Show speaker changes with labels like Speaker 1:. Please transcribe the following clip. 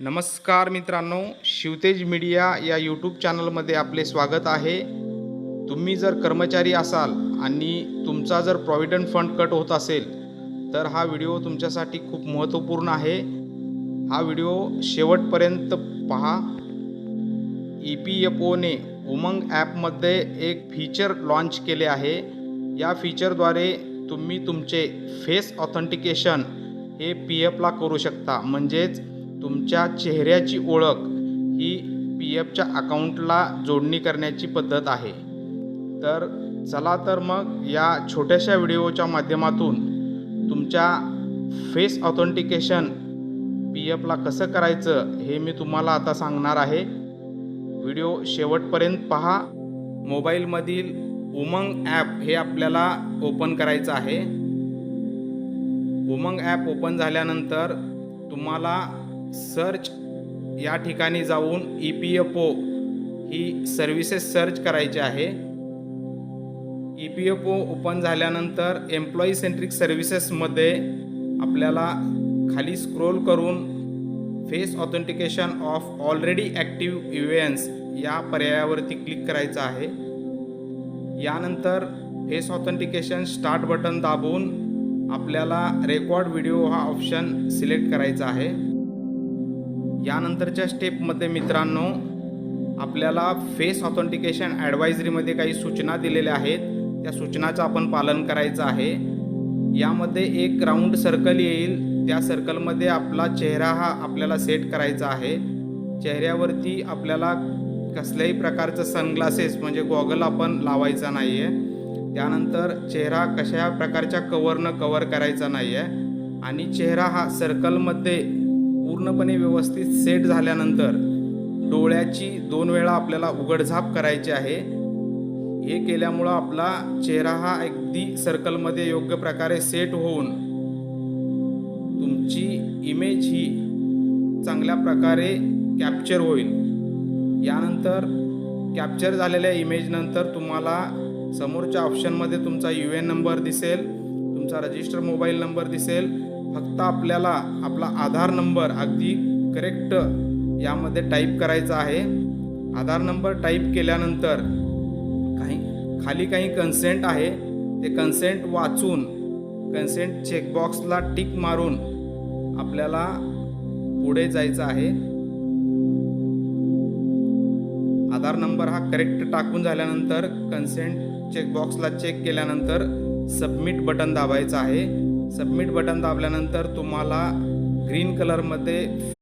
Speaker 1: नमस्कार मित्रांनो शिवतेज मीडिया या यूट्यूब चॅनलमध्ये आपले स्वागत आहे. तुम्ही जर कर्मचारी असाल आणि तुमचा जर प्रॉव्हिडंट फंड कट होत असेल तर हा व्हिडिओ तुमच्यासाठी खूप महत्त्वपूर्ण आहे. हा व्हिडिओ शेवटपर्यंत पहा. ई पी एफ ओने उमंग ॲपमध्ये एक फीचर लॉन्च केले आहे. या फीचरद्वारे तुम्ही तुमचे फेस ऑथेंटिकेशन हे पी एफला करू शकता. म्हणजेच तुमच्या चेहऱ्याची ओळख ही पी एफच्या अकाउंटला जोडणी करण्याची पद्धत आहे. तर चला तर मग या छोट्याशा व्हिडिओच्या माध्यमातून तुमच्या फेस ऑथेंटिकेशन पी एफला कसं करायचं हे मी तुम्हाला आता सांगणार आहे. व्हिडिओ शेवटपर्यंत पहा. मोबाईलमधील उमंग ॲप हे आपल्याला ओपन करायचं आहे. उमंग ॲप ओपन झाल्यानंतर तुम्हाला सर्च या ठिकाणी जाऊन ई पी एफ ओ ही सर्व्हिसेस सर्च करायची आहे. E P F O open झाल्यानंतर एम्प्लॉई सेंट्रिक सर्व्हिसेसमध्ये आपल्याला खाली स्क्रोल करून face authentication of already active events या पर्यायावरती क्लिक करायचं आहे. यानंतर फेस ऑथेंटिकेशन स्टार्ट बटन दाबून आपल्याला रेकॉर्ड व्हिडिओ हा ऑप्शन सिलेक्ट करायचा आहे. यानंतरच्या स्टेपमध्ये मित्रांनो आपल्याला फेस ऑथेंटिकेशन ॲडवायझरीमध्ये काही सूचना दिलेल्या आहेत. त्या सूचनाचं आपण पालन करायचं आहे. यामध्ये एक राऊंड सर्कल येईल. त्या सर्कलमध्ये आपला चेहरा हा आपल्याला सेट करायचा आहे. चेहऱ्यावरती आपल्याला कसल्याही प्रकारचं सनग्लासेस म्हणजे गॉगल आपण लावायचा नाही आहे त्यानंतर चेहरा कशा प्रकारच्या कवरनं कवर करायचा नाही आहे आणि चेहरा हा सर्कलमध्ये पूर्णपणे व्यवस्थित सेट झाल्यानंतर डोळ्याची दोन वेळा आपल्याला उघडझाप करायची आहे. हे केल्यामुळं आपला चेहरा हा अगदी सर्कलमध्ये योग्य प्रकारे सेट होऊन तुमची इमेज ही चांगल्या प्रकारे कॅप्चर होईल. यानंतर कॅप्चर झालेल्या इमेजनंतर तुम्हाला समोरच्या ऑप्शनमध्ये तुमचा यू एन नंबर दिसेल तुमचा रजिस्टर मोबाईल नंबर दिसेल फक्त आपल्याला आपला आधार नंबर अगदी करेक्ट यामध्ये टाईप करायचा आहे. आधार नंबर टाईप केल्यानंतर काही खाली काही कन्सेंट आहे. ते कन्सेंट वाचून कन्सेंट चेकबॉक्सला टिक मारून आपल्याला पुढे जायचं आहे. आधार नंबर हा करेक्ट टाकून झाल्यानंतर कन्सेंट चेकबॉक्सला चेक केल्यानंतर सबमिट बटन दाबायचं आहे. सबमिट बटन दाबल्यानंतर तुम्हाला ग्रीन कलरमध्ये